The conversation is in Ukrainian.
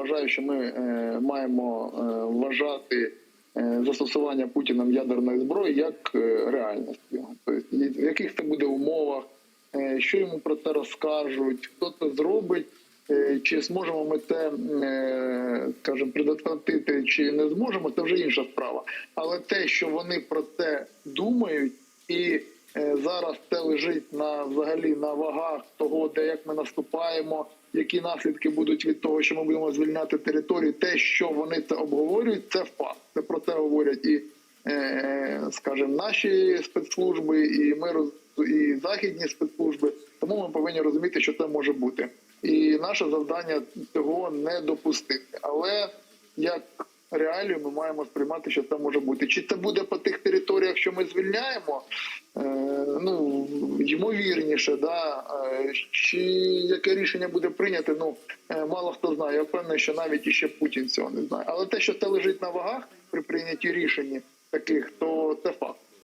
вважаю, що ми е, маємо е, вважати е, застосування Путіним ядерної зброї як е, реальністю. Тобто, в яких це буде умовах, що йому про це розкажуть, хто це зробить. Чи зможемо ми це, скажімо, предотвратити, чи не зможемо, це вже інша справа. Але те, що вони про це думають, і зараз це лежить на взагалі на вагах того, де як ми наступаємо, які наслідки будуть від того, що ми будемо звільняти територію. Те, що вони це обговорюють, це факт. Це про це говорять і, е, скажімо, наші спецслужби, і ми і західні спецслужби. Тому ми повинні розуміти, що це може бути. І наше завдання цього не допустити. Але як реалію ми маємо сприймати, що це може бути. Чи це буде по тих територіях, що ми звільняємо? Е, ну ймовірніше, да Е, чи яке рішення буде прийнято? Ну е, мало хто знає. Я впевнений, що навіть іще Путін цього не знає. Але те, що це лежить на вагах при прийнятті рішення таких, то це факт.